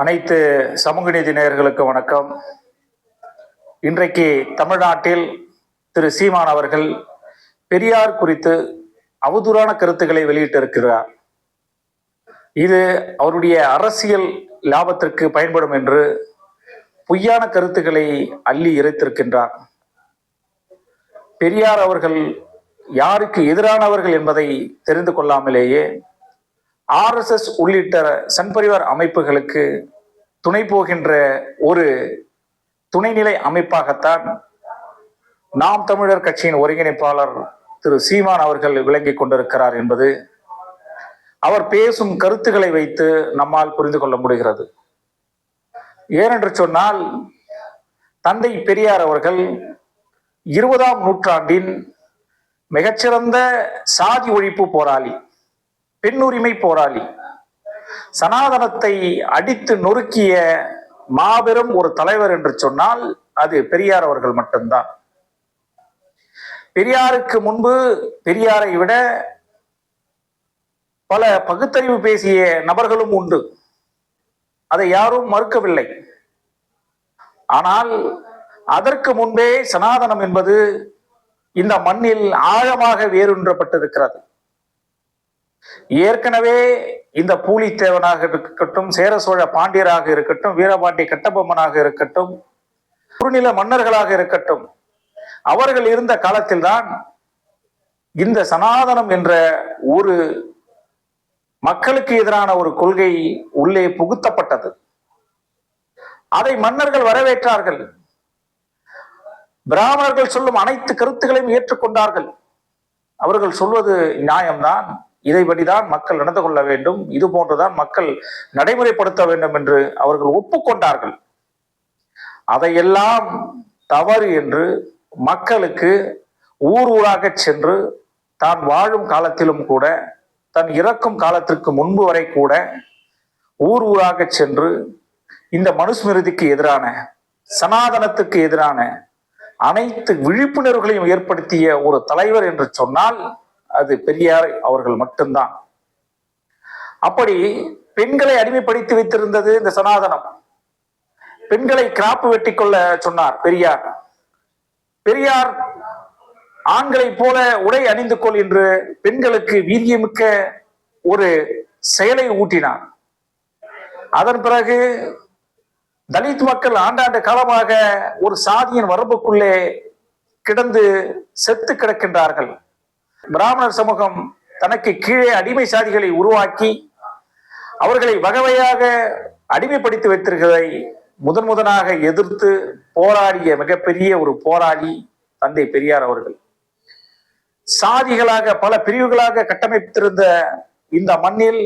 அனைத்து சமூக நீதி நேயர்களுக்கு வணக்கம். இன்றைக்கு தமிழ்நாட்டில் திரு சீமான் அவர்கள் பெரியார் குறித்து அவதூறான கருத்துக்களை வெளியிட்டிருக்கிறார். இது அவருடைய அரசியல் லாபத்திற்கு பயன்படும் என்று பொய்யான கருத்துக்களை அள்ளி இறைத்திருக்கின்றார் பெரியார் அவர்கள் யாருக்கு எதிரானவர்கள் என்பதை தெரிந்து கொள்ளாமலேயே ஆர்எஸ்எஸ் உள்ளிட்ட சன்பரிவார் அமைப்புகளுக்கு துணை போகின்ற ஒரு துணைநிலை அமைப்பாகத்தான் நாம் தமிழர் கட்சியின் ஒருங்கிணைப்பாளர் திரு சீமான் அவர்கள் விளங்கிக் கொண்டிருக்கிறார் என்பது அவர் பேசும் கருத்துக்களை வைத்து நம்மால் புரிந்து கொள்ள முடிகிறது. ஏனென்று சொன்னால் தந்தை பெரியார் அவர்கள் இருபதாம் நூற்றாண்டின் மிகச்சிறந்த சாதி ஒழிப்பு போராளி. பெண்ணுரிமை போராளி. சனாதனத்தை அடித்து நொறுக்கிய மாபெரும் ஒரு தலைவர் என்று சொன்னால் அது பெரியார் அவர்கள் மட்டும்தான். பெரியாருக்கு முன்பு பெரியாரை விட பல பகுத்தறிவு பேசிய நபர்களும் உண்டு. அதை யாரும் மறுக்கவில்லை. ஆனால் அதற்கு முன்பே சனாதனம் என்பது இந்த மண்ணில் ஆழமாக வேரூன்றப்பட்டிருக்கிறது. ஏற்கனவே இந்த பூலித்தேவனாக இருக்கட்டும் சேர சோழ பாண்டியராக இருக்கட்டும் வீரபாண்டி கட்டபொம்மனாக இருக்கட்டும் குறுநில மன்னர்களாக இருக்கட்டும் அவர்கள் இருந்த காலத்தில்தான் இந்த சனாதனம் என்ற ஒரு மக்களுக்கு எதிரான ஒரு கொள்கை உள்ளே புகுத்தப்பட்டது. அதை மன்னர்கள் வரவேற்றார்கள். பிராமணர்கள் சொல்லும் அனைத்து கருத்துக்களையும் ஏற்றுக்கொண்டார்கள். அவர்கள் சொல்வது நியாயம்தான். இதைப்படிதான் மக்கள் நடந்து கொள்ள வேண்டும். இது போன்றுதான் மக்கள் நடைமுறைப்படுத்த வேண்டும் என்று அவர்கள் ஒப்புக்கொண்டார்கள். அதையெல்லாம் தவறு என்று மக்களுக்கு ஊர் ஊராக சென்று தான் வாழும் காலத்திலும் கூட தன் இறக்கும் காலத்திற்கு முன்பு வரை கூட ஊர் ஊராக சென்று இந்த மனுஸ்மிருதிக்கு எதிரான சனாதனத்துக்கு எதிரான அனைத்து விழிப்புணர்வுகளையும் ஏற்படுத்திய ஒரு தலைவர் என்று சொன்னால் அது பெரியார் அவர்கள் மட்டும்தான். அப்படி பெண்களை அடிமைப்படுத்தி வைத்திருந்தது இந்த சனாதனம். பெண்களை கிராப்பு வெட்டி கொள்ள சொன்னார் பெரியார். பெரியார் ஆண்களைப் போல உடை அணிந்து கொள் என்று பெண்களுக்கு வீரியமிக்க ஒரு செயலை ஊட்டினார். அதன் பிறகு தலித் மக்கள் ஆண்டாண்டு காலமாக ஒரு சாதியின் வரம்புக்குள்ளே கிடந்து செத்து கிடக்கின்றார்கள். பிராமணர் சமூகம் தனக்கு கீழே அடிமை சாதிகளை உருவாக்கி அவர்களை வகவையாக அடிமைப்படுத்தி வைத்திருக்கிறதை முதன் முதனாக எதிர்த்து போராடிய மிகப்பெரிய ஒரு போராளி தந்தை பெரியார் அவர்கள். சாதிகளாக பல பிரிவுகளாக கட்டமைத்திருந்த இந்த மண்ணில்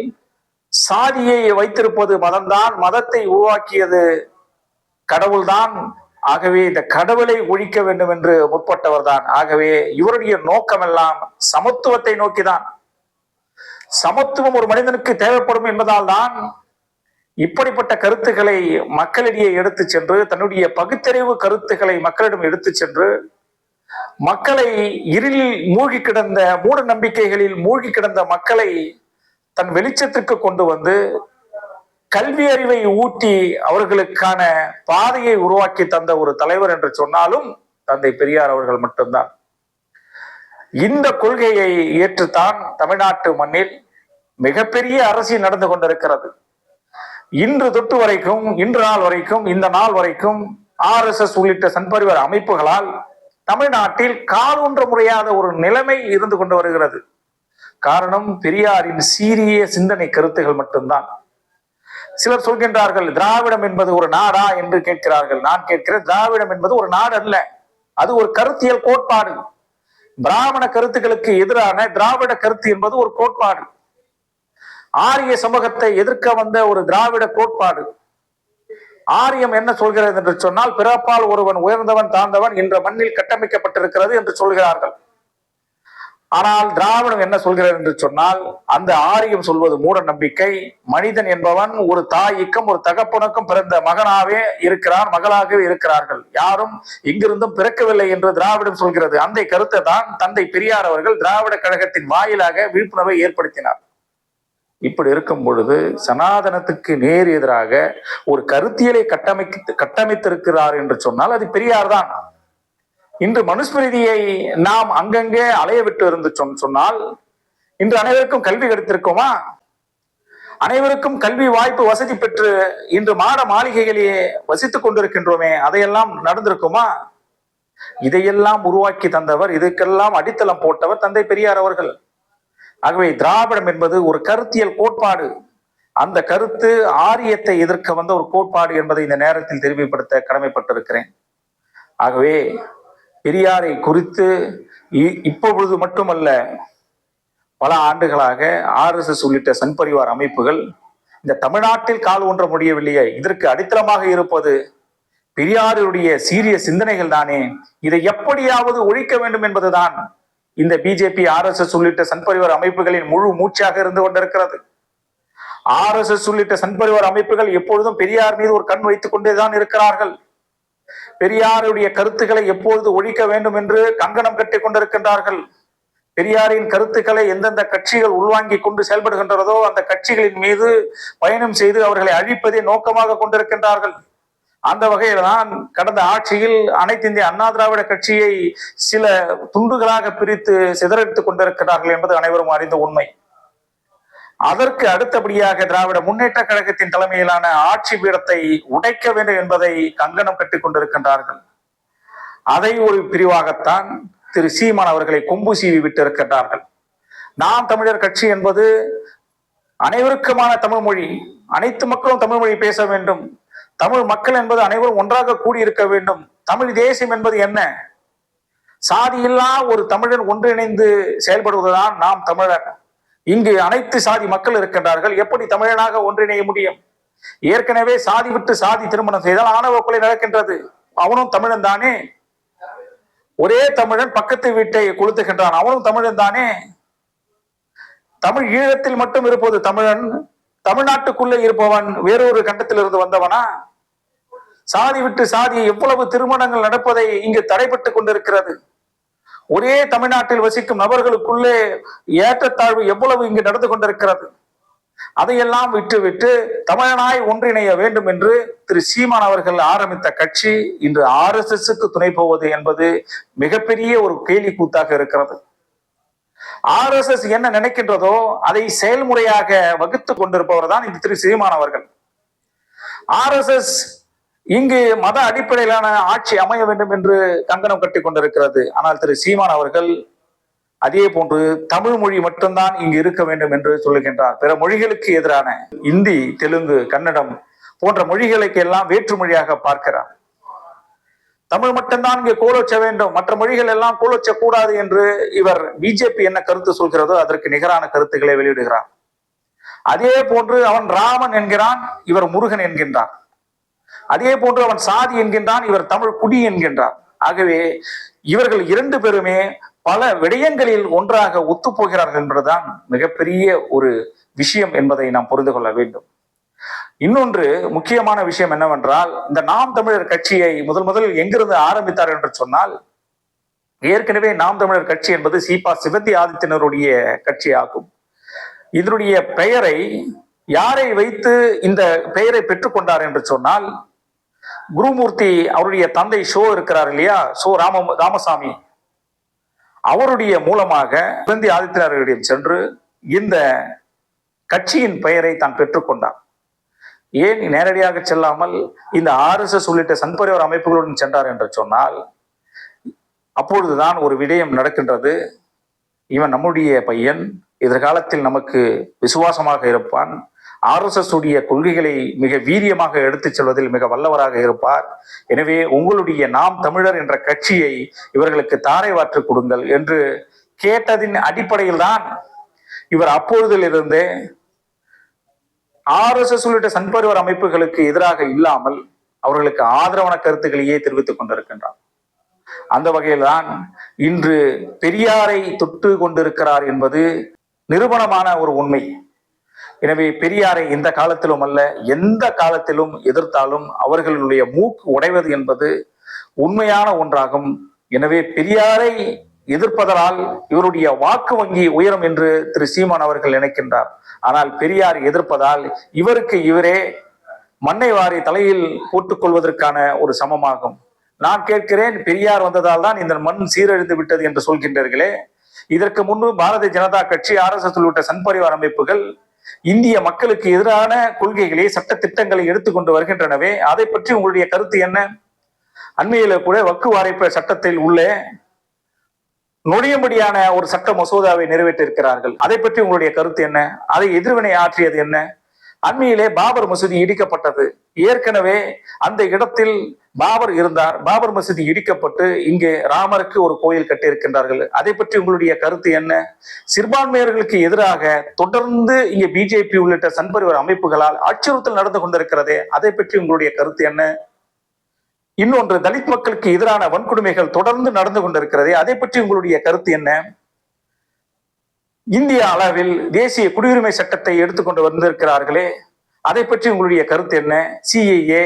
சாதியை வைத்திருப்பது மதம்தான் மதத்தை உருவாக்கியது கடவுள்தான் ஆகவே இந்த கடவுளை ஒழிக்க வேண்டும் என்று முற்பட்டவர் தான் ஆகவே இவருடைய நோக்கமெல்லாம் சமத்துவத்தை நோக்கிதான். சமத்துவம் ஒரு மனிதனுக்கு தேவைப்படும் என்பதால் தான் இப்படிப்பட்ட கருத்துக்களை மக்களிடையே எடுத்து சென்று தன்னுடைய பகுத்தறிவு கருத்துக்களை மக்களிடம் எடுத்து சென்று மக்களை இருளில் மூழ்கி கிடந்த மூட நம்பிக்கைகளில் மூழ்கி கிடந்த மக்களை தன் வெளிச்சத்துக்கு கொண்டு வந்து கல்வி அறிவை ஊட்டி அவர்களுக்கான பாதையை உருவாக்கி தந்த ஒரு தலைவர் என்று சொன்னாலும் தந்தை பெரியார் அவர்கள் மட்டும்தான். இந்த கொள்கையை ஏற்றுத்தான் தமிழ்நாட்டு மண்ணில் மிகப்பெரிய அரசியல் நடந்து கொண்டிருக்கிறது. இன்று தொட்டு வரைக்கும் இன்று நாள் வரைக்கும் இந்த நாள் வரைக்கும் ஆர் எஸ் எஸ் உள்ளிட்ட சண்பரிவர் அமைப்புகளால் தமிழ்நாட்டில் காலூன்ற முறையாத ஒரு நிலைமை இருந்து கொண்டு வருகிறது. காரணம் பெரியாரின் சீரிய சிந்தனை கருத்துகள் மட்டும்தான். சிலர் சொல்கின்றார்கள் திராவிடம் என்பது ஒரு நாடா என்று கேட்கிறார்கள். நான் கேட்கிறேன் திராவிடம் என்பது ஒரு நாடு அல்ல அது ஒரு கருத்தியல் கோட்பாடு. பிராமண கருத்துக்களுக்கு எதிரான திராவிட கருத்து என்பது ஒரு கோட்பாடு. ஆரிய சமூகத்தை எதிர்க்க வந்த ஒரு திராவிட கோட்பாடு. ஆரியம் என்ன சொல்கிறது என்று சொன்னால் பிறப்பால் ஒருவன் உயர்ந்தவன் தாழ்ந்தவன் என்ற மண்ணில் கட்டமைக்கப்பட்டிருக்கிறது என்று சொல்கிறார்கள். ஆனால் திராவிடம் என்ன சொல்கிறது என்று சொன்னால் அந்த ஆரியம் சொல்வது மூட நம்பிக்கை. மனிதன் என்பவன் ஒரு தாய்க்கும் ஒரு தகப்பனுக்கும் பிறந்த மகனாகவே இருக்கிறார் மகளாகவே இருக்கிறார்கள். யாரும் இங்கிருந்தும் பிறக்கவில்லை என்று திராவிடம் சொல்கிறது. அந்த கருத்தை தான் தந்தை பெரியார் அவர்கள் திராவிட கழகத்தின் வாயிலாக விழிப்புணர்வை ஏற்படுத்தினார். இப்படி இருக்கும் பொழுது சனாதனத்துக்கு நேர் எதிராக ஒரு கருத்தியலை கட்டமைத்து கட்டமைத்திருக்கிறார் என்று சொன்னால் அது பெரியார் தான். இன்று மனுஸ்மிருதியை நாம் அங்கங்கே அலைய விட்டு இருந்து சொன்னால் இன்று அனைவருக்கும் கல்வி கிடைத்திருக்குமா? அனைவருக்கும் கல்வி வாய்ப்பு வசதி பெற்று இன்று மாட மாளிகைகளிலே வசித்துக் கொண்டிருக்கின்றோமே அதையெல்லாம் நடந்திருக்குமா? இதையெல்லாம் உருவாக்கி தந்தவர் இதுக்கெல்லாம் அடித்தளம் போட்டவர் தந்தை பெரியார் அவர்கள். ஆகவே திராவிடம் என்பது ஒரு கருத்தியல் கோட்பாடு. அந்த கருத்து ஆரியத்தை எதிர்க்க வந்த ஒரு கோட்பாடு என்பதை இந்த நேரத்தில் தெரிவிப்படுத்த கடமைப்பட்டிருக்கிறேன். ஆகவே பெரியாரை குறித்து இ- இப்பொழுது மட்டுமல்ல பல ஆண்டுகளாக ஆர்எஸ்எஸ் உள்ளிட்ட சன்பரிவார் அமைப்புகள் இந்த தமிழ்நாட்டில் கால் ஊன்ற முடியவில்லையே இதற்கு அடித்தளமாக இருப்பது பெரியாருடைய சீரிய சிந்தனைகள் தானே. இதை எப்படியாவது ஒழிக்க வேண்டும் என்பதுதான் இந்த பிஜேபி ஆர்எஸ்எஸ் உள்ளிட்ட சன்பரிவார் அமைப்புகளின் முழு மூச்சாக இருந்து கொண்டிருக்கிறது. ஆர்எஸ்எஸ் உள்ளிட்ட சன்பரிவார் அமைப்புகள் எப்பொழுதும் பெரியார் மீது ஒரு கண் வைத்துக் கொண்டேதான் இருக்கிறார்கள். பெரியாருடைய கருத்துக்களை எப்பொழுது ஒழிக்க வேண்டும் என்று கங்கணம் கட்டி கொண்டிருக்கின்றார்கள்? பெரியாரின் கருத்துக்களை எந்தெந்த கட்சிகள் உள்வாங்கிக் கொண்டு செயல்படுகின்றதோ அந்த கட்சிகளின் மீது பயணம் செய்து அவர்களை அழிப்பதை நோக்கமாக கொண்டிருக்கின்றார்கள். அந்த வகையில் தான் கடந்த ஆட்சியில் அனைத்து இந்திய அண்ணா திராவிட கட்சியை சில துண்டுகளாக பிரித்து சிதறடித்துக் கொண்டிருக்கிறார்கள் என்பது அனைவரும் அறிந்த உண்மை. அதற்கு அடுத்தபடியாக திராவிட முன்னேற்ற கழகத்தின் தலைமையிலான ஆட்சி பீடத்தை உடைக்க வேண்டும் என்பதை கங்கணம் கட்டிக் கொண்டிருக்கின்றார்கள். அதை ஒரு பிரிவாகத்தான் திரு சீமான் அவர்களை கொம்பு சீவி விட்டு இருக்கின்றார்கள் நாம் தமிழர் கட்சி என்பது அனைவருக்குமான தமிழ் மொழி அனைத்து மக்களும் தமிழ் மொழி பேச வேண்டும். தமிழ் மக்கள் என்பது அனைவரும் ஒன்றாக கூடியிருக்க வேண்டும். தமிழ் தேசியம் என்பது என்ன? சாதியில்லா ஒரு தமிழன் ஒன்றிணைந்து செயல்படுவதுதான் நாம் தமிழர். இங்கு அனைத்து சாதி மக்கள் இருக்கின்றார்கள். எப்படி தமிழனாக ஒன்றிணைய முடியும்? ஏற்கனவே சாதி விட்டு சாதி திருமணம் செய்தால் ஆணவ கொலை நடக்கின்றது. அவனும் தமிழன் தானே? ஒரே தமிழன் பக்கத்து வீட்டை கொளுத்துகின்றான். அவனும் தமிழன் தானே? தமிழ் ஈழத்தில் மட்டும் இருப்பது தமிழன். தமிழ்நாட்டுக்குள்ளே இருப்பவன் வேறொரு கண்டத்திலிருந்து வந்தவனா? சாதி விட்டு சாதி எவ்வளவு திருமணங்கள் நடப்பதை இங்கு தடைபட்டு கொண்டிருக்கிறது. ஒரே தமிழ்நாட்டில் வசிக்கும் நபர்களுக்குள்ளே ஏற்றத்தாழ்வு எவ்வளவு இங்கு நடந்து கொண்டிருக்கிறது? அதையெல்லாம் விட்டுவிட்டு தமிழனாய் ஒன்றிணைய வேண்டும் என்று திரு சீமான் அவர்கள் ஆரம்பித்த கட்சி இன்று ஆர் எஸ் துணை போவது என்பது மிகப்பெரிய ஒரு கேலி கூத்தாக இருக்கிறது. ஆர் எஸ் எஸ் என்ன நினைக்கின்றதோ அதை செயல்முறையாக வகுத்து கொண்டிருப்பவர் தான் இந்த திரு சீமான் அவர்கள். ஆர் எஸ் எஸ் இங்கு மத அடிப்படையிலான ஆட்சி அமைய வேண்டும் என்று கங்கணம் கட்டி கொண்டிருக்கிறது. ஆனால் திரு சீமான் அவர்கள் அதே போன்று தமிழ் மொழி மட்டும்தான் இங்கு இருக்க வேண்டும் என்று சொல்லுகின்றார். பிற மொழிகளுக்கு எதிரான இந்தி தெலுங்கு கன்னடம் போன்ற மொழிகளுக்கு எல்லாம் வேற்று மொழியாக பார்க்கிறார். தமிழ் மட்டும்தான் இங்கே கோலோச்ச வேண்டும். மற்ற மொழிகள் எல்லாம் கோலோச்ச கூடாது என்று இவர் பிஜேபி என்ன கருத்து சொல்கிறதோ அதற்கு நிகரான கருத்துக்களை வெளியிடுகிறார். அதே போன்று அவன் ராமன் என்கிறான் இவர் முருகன் என்கின்றான் அதே போன்று அவன் சாதி என்கின்றான் இவர் தமிழ் குடி என்கின்றார் ஆகவே இவர்கள் இரண்டு பேருமே பல விடயங்களில் ஒன்றாக ஒத்துப்போகிறார்கள் என்பதுதான் மிகப்பெரிய ஒரு விஷயம் என்பதை நாம் புரிந்து கொள்ள வேண்டும். இன்னொன்று முக்கியமான விஷயம் என்னவென்றால் இந்த நாம் தமிழர் கட்சியை முதல் முதலில் எங்கிருந்து ஆரம்பித்தார் என்று சொன்னால் ஏற்கனவே நாம் தமிழர் கட்சி என்பது சீபா சிவந்தி ஆதித்தனருடைய கட்சி ஆகும். இதனுடைய பெயரை யாரை வைத்து இந்த பெயரை பெற்றுக்கொண்டார் என்று சொன்னால் குருமூர்த்தி அவருடைய தந்தை ஷோ இருக்கிறார் இல்லையா? சோ ராம ராமசாமி. அவருடைய மூலமாக சிவந்தி ஆதித்யநாதரிடம் சென்று இந்த கட்சியின் பெயரை தான் பெற்றுக்கொண்டார். ஏன் நேரடியாக செல்லாமல் இந்த ஆர்எஸ்எஸ் உள்ளிட்ட சன்பரிவார் அமைப்புகளுடன் சென்றார் என்று சொன்னால் அப்பொழுதுதான் ஒரு விடயம் நடக்கின்றது. இவன் நம்முடைய பையன் எதிர்காலத்தில் நமக்கு விசுவாசமாக இருப்பான். ஆர்எஸ்எஸ் உடைய கொள்கைகளை மிக வீரியமாக எடுத்துச் செல்வதில் மிக வல்லவராக இருப்பார். எனவே உங்களுடைய நாம் தமிழர் என்ற கட்சியை இவர்களுக்கு தாரை வாற்று கொடுங்கள் என்று கேட்டதின் அடிப்படையில் தான் இவர் அப்பொழுதிலிருந்தே ஆர்எஸ்எஸ் உள்ளிட்ட சண்பருவர் அமைப்புகளுக்கு எதிராக இல்லாமல் அவர்களுக்கு ஆதரவான கருத்துக்களையே தெரிவித்துக் கொண்டிருக்கின்றார். அந்த வகையில்தான் இன்று பெரியாரை தொட்டு கொண்டிருக்கிறார் என்பது நிரூபணமான ஒரு உண்மை. எனவே பெரியாரை இந்த காலத்திலும் அல்ல எந்த காலத்திலும் எதிர்த்தாலும் அவர்களுடைய மூக்கு உடைவது என்பது உண்மையான ஒன்றாகும். எனவே பெரியாரை எதிர்ப்பதனால் இவருடைய வாக்கு வங்கி உயரும் என்று திரு சீமான் அவர்கள் நினைக்கின்றார். ஆனால் பெரியார் எதிர்ப்பதால் இவருக்கு இவரே மண்ணை வாரி தலையில் போட்டுக்கொள்வதற்கான ஒரு சமமாகும். நான் கேட்கிறேன் பெரியார் வந்ததால் தான் இந்த மண் சீரழிந்து விட்டது என்று சொல்கின்றீர்களே. இதற்கு முன்பு பாரதிய ஜனதா கட்சி ஆர் எஸ் எஸ் உள்ளிட்ட சன்பரிவார் அமைப்புகள் இந்திய மக்களுக்கு எதிரான கொள்கைகளை சட்ட திட்டங்களை எடுத்துக்கொண்டு வருகின்றனவே. அதை பற்றி உங்களுடைய கருத்து என்ன? அண்மையில கூட வக்கு வாரிப்பு சட்டத்தில் உள்ளே நுழையும்படியான ஒரு சட்ட மசோதாவை நிறைவேற்றிருக்கிறார்கள். அதை பற்றி உங்களுடைய கருத்து என்ன? அதை எதிர்வினை ஆற்றியது என்ன? அண்மையிலே பாபர் மசூதி இடிக்கப்பட்டது. ஏற்கனவே அந்த இடத்தில் பாபர் இருந்தார். பாபர் மசூதி இடிக்கப்பட்டு இங்கே ராமருக்கு ஒரு கோயில் கட்டியிருக்கின்றார்கள். அதை பற்றி உங்களுடைய கருத்து என்ன? சிறுபான்மையர்களுக்கு எதிராக தொடர்ந்து இங்கே பிஜேபி உள்ளிட்ட சன்பரிவர் அமைப்புகளால் அச்சுறுத்தல் நடந்து கொண்டிருக்கிறதே அதை பற்றி உங்களுடைய கருத்து என்ன? இன்னொன்று தலித் மக்களுக்கு எதிரான வன்கொடுமைகள் தொடர்ந்து நடந்து கொண்டிருக்கிறதே அதை பற்றி உங்களுடைய கருத்து என்ன? இந்திய அளவில் தேசிய குடியுரிமை சட்டத்தை எடுத்துக்கொண்டு வந்திருக்கிறார்களே அதை பற்றி உங்களுடைய கருத்து என்ன? சிஏஏ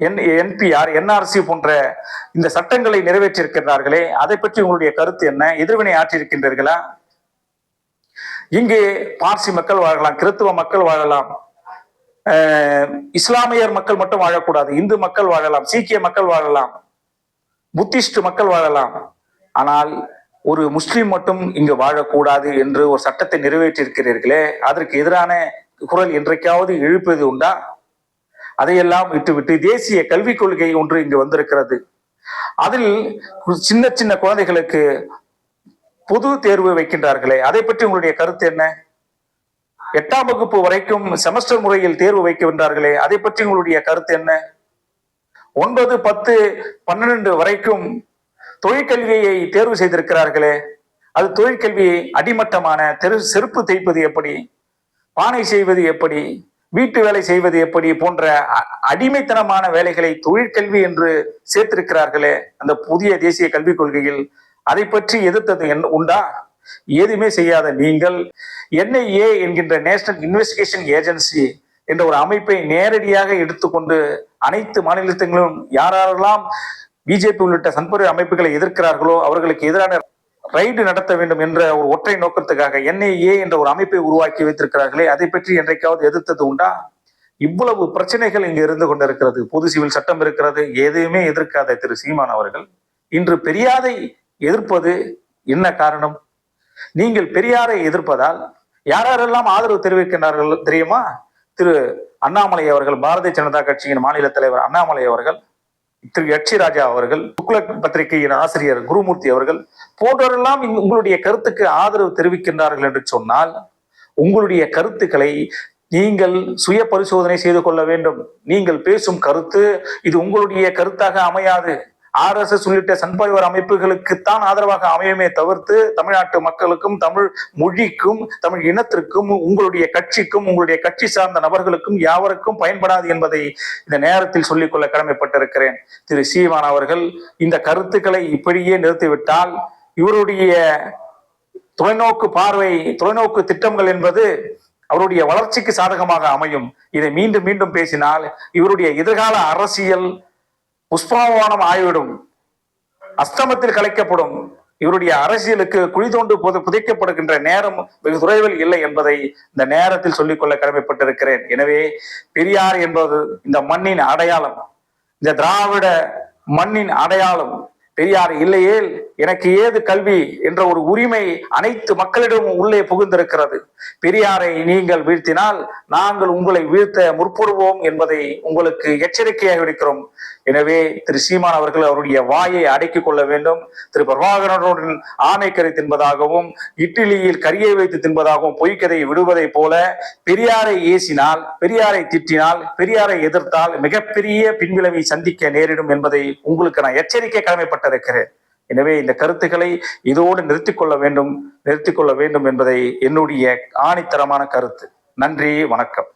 என் என்பிஆர் என்ஆர்சி போன்ற இந்த சட்டங்களை நிறைவேற்றியிருக்கிறார்களே அதை பற்றி உங்களுடைய கருத்து என்ன? எதிர்வினை ஆற்றியிருக்கின்றீர்களா? இங்கே பார்சி மக்கள் வாழலாம் கிறித்துவ மக்கள் வாழலாம். இஸ்லாமியர் மக்கள் மட்டும் வாழக்கூடாது இந்து மக்கள் வாழலாம் சீக்கிய மக்கள் வாழலாம் புத்திஸ்ட் மக்கள் வாழலாம். ஆனால் ஒரு முஸ்லீம் மட்டும் இங்கு வாழக்கூடாது என்று ஒரு சட்டத்தை நிறைவேற்றியிருக்கிறீர்களே அதற்கு எதிரான குரல் என்றைக்காவது எழுப்பது உண்டா? அதையெல்லாம் விட்டுவிட்டு தேசிய கல்விக் கொள்கை ஒன்று இங்கு வந்திருக்கிறது. அதில் சின்ன சின்ன குழந்தைகளுக்கு பொது தேர்வு வைக்கின்றார்களே. அதை பற்றி உங்களுடைய கருத்து என்ன? எட்டாம் வகுப்பு வரைக்கும் செமஸ்டர் முறையில் தேர்வு வைக்கின்றார்களே. அதை பற்றி உங்களுடைய கருத்து என்ன? ஒன்பது பத்து பன்னிரண்டு வரைக்கும் தொழிற்கல்வியை தேர்வு செய்திருக்கிறார்களே. அது தொழிற்கல்வியை அடிமட்டமான தெரு செருப்பு தைப்பது எப்படி? பானை செய்வது எப்படி? வீட்டு வேலை செய்வது எப்படி போன்ற அ- அடிமைத்தனமான வேலைகளை தொழிற்கல்வி என்று சேர்த்திருக்கிறார்களே அந்த புதிய தேசிய கல்விக் கொள்கையில் அதை பற்றி எதிர்த்தது என் உண்டா? ஏதுமே செய்யாத நீங்கள் என்ஐஏ என்கின்ற நேஷனல் இன்வெஸ்டிகேஷன் ஏஜென்சி என்ற ஒரு அமைப்பை நேரடியாக எடுத்துக்கொண்டு அனைத்து மாநிலத்திலும் யாரெல்லாம் பிஜேபி உள்ளிட்ட சன்பொருள் அமைப்புகளை எதிர்க்கிறார்களோ அவர்களுக்கு எதிரான ரைடு நடத்த வேண்டும் என்ற ஒரு ஒற்றை நோக்கத்துக்காக என்ஐஏ என்ற ஒரு அமைப்பை உருவாக்கி வைத்திருக்கிறார்களே அதை பற்றி என்றைக்காவது எதிர்த்தது உண்டா? இவ்வளவு பிரச்சனைகள் இங்கு இருந்து கொண்டிருக்கிறது. பொது சிவில் சட்டம் இருக்கிறது எதையுமே எதிர்க்காத திரு சீமான் அவர்கள். இன்று பெரியாரை எதிர்ப்பது என்ன காரணம்? நீங்கள் பெரியாரை எதிர்ப்பதால் யாரெல்லாம் ஆதரவு தெரிவிக்கின்றார்கள் தெரியுமா? திரு அண்ணாமலை அவர்கள் பாரதிய ஜனதா கட்சியின் மாநில தலைவர் அண்ணாமலை அவர்கள் திரு யட்சி ராஜா அவர்கள் துக்ளக் பத்திரிகையின் ஆசிரியர் குருமூர்த்தி அவர்கள் போன்றவரெல்லாம் உங்களுடைய கருத்துக்கு ஆதரவு தெரிவிக்கின்றார்கள் என்று சொன்னால் உங்களுடைய கருத்துக்களை நீங்கள் சுய பரிசோதனை செய்து கொள்ள வேண்டும். நீங்கள் பேசும் கருத்து இது உங்களுடைய கருத்தாக அமையாது. ஆர் எஸ் எஸ் உள்ளிட்ட சன்பரிவார் அமைப்புகளுக்குத்தான் ஆதரவாக அமையுமே தவிர்த்து தமிழ்நாட்டு மக்களுக்கும் தமிழ் மொழிக்கும் தமிழ் இனத்திற்கும் உங்களுடைய கட்சிக்கும் உங்களுடைய கட்சி சார்ந்த நபர்களுக்கும் யாவருக்கும் பயன்படாது என்பதை இந்த நேரத்தில் சொல்லிக்கொள்ள கடமைப்பட்டிருக்கிறேன். திரு சீமான் அவர்கள் இந்த கருத்துக்களை இப்படியே நிறுத்திவிட்டால் இவருடைய தொலைநோக்கு பார்வை தொலைநோக்கு திட்டங்கள் என்பது அவருடைய வளர்ச்சிக்கு சாதகமாக அமையும். இதை மீண்டும் மீண்டும் பேசினால் இவருடைய எதிர்கால அரசியல் புஷ்பவானம் ஆய்விடும் அஸ்தமத்தில் கலைக்கப்படும். இவருடைய அரசியலுக்கு குழி தோண்டு போது புதைக்கப்படுகின்ற நேரம் வெகு துறைவில் இல்லை என்பதை இந்த நேரத்தில் சொல்லிக்கொள்ள கடமைப்பட்டிருக்கிறேன். எனவே பெரியார் என்பது இந்த மண்ணின் அடையாளம். இந்த திராவிட மண்ணின் அடையாளம். பெரியார் இல்லையேல் எனக்கு ஏது கல்வி என்ற ஒரு உரிமை அனைத்து மக்களிடமும் உள்ளே புகுந்திருக்கிறது. பெரியாரை நீங்கள் வீழ்த்தினால் நாங்கள் உங்களை வீழ்த்த முற்படுவோம் என்பதை உங்களுக்கு எச்சரிக்கையாக விடுக்கிறோம். எனவே திரு சீமான் அவர்கள் அவருடைய வாயை அடக்கிக் கொள்ள வேண்டும். திரு பிரபாகரனுடன் ஆணைக்கரை தின்பதாகவும் இட்லியில் கரியை வைத்து தின்பதாகவும் பொய்க்கதையை விடுவதைப் போல பெரியாரை ஏசினால் பெரியாரை திட்டினால் பெரியாரை எதிர்த்தால் மிகப்பெரிய பின்விளைவை சந்திக்க நேரிடும் என்பதை உங்களுக்கு நான் எச்சரிக்கை கடமைப்பட்ட கடமைப்பட்டிருக்கிறேன் எனவே இந்த கருத்துக்களை இதோடு நிறுத்தி கொள்ள வேண்டும் நிறுத்தி கொள்ள வேண்டும் என்பதை என்னுடைய ஆணித்தரமான கருத்து. நன்றி வணக்கம்.